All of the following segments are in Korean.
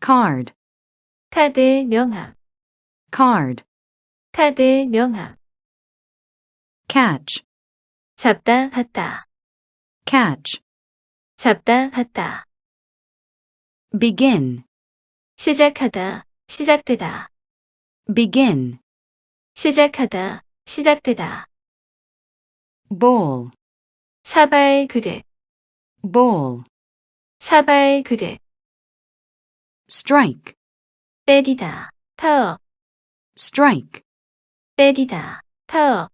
card, 카드 명함, card, 카드 명함, catch, 잡다 받다, catch, 잡다 받다, begin, 시작하다, 시작되다, begin, 시작하다, 시작되다, bowl, 사발 그릇, bowl, 사발 그릇, strike, 때리다, 타어, strike, 때리다, 타어,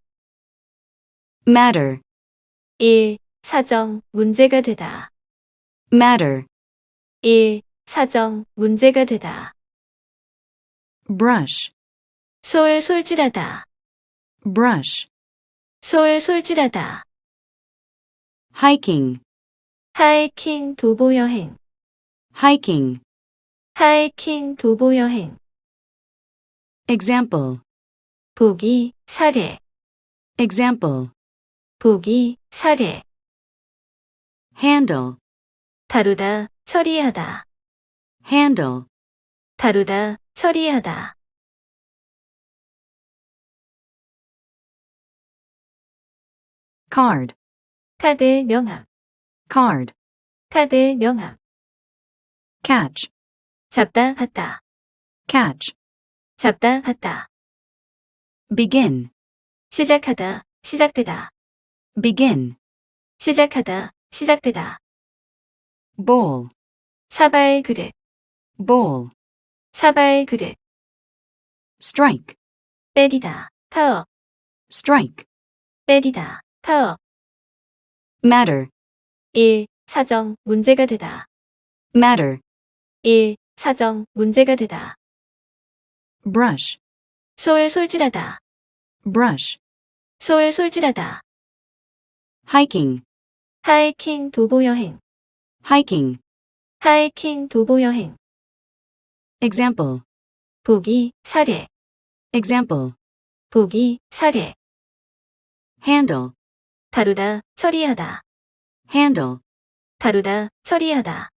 matter, 일, 사정, 문제가 되다, matter, 일, 사정, 문제가 되다, brush, 솔, 솔질하다, brush, 솔, 솔질하다, hiking, 하이킹, 도보 여행, hiking, 하이킹, 도보 여행, example, 보기, 사례, example, 보기, 사례, handle, 다루다, 처리하다, handle, 다루다, 처리하다, card, 카드 명함, card, 카드 명함, catch, 잡다, 받다, catch, 잡다, 받다, begin, 시작하다, 시작되다, begin, 시작하다, 시작되다, bowl, 사발 그릇, bowl, 사발 그릇, strike, 때리다, 타어, strike, 때리다, 타어, matter, 일, 사정, 문제가 되다, matter, 일, 사정, 문제가 되다, brush, 솔, 솔질하다, brush, 솔, 솔질하다, hiking, 하이킹, 도보 여행, hiking, 하이킹, 도보 여행, example, 보기, 사례, example, 보기, 사례, handle, 다루다, 처리하다, handle, 다루다, 처리하다,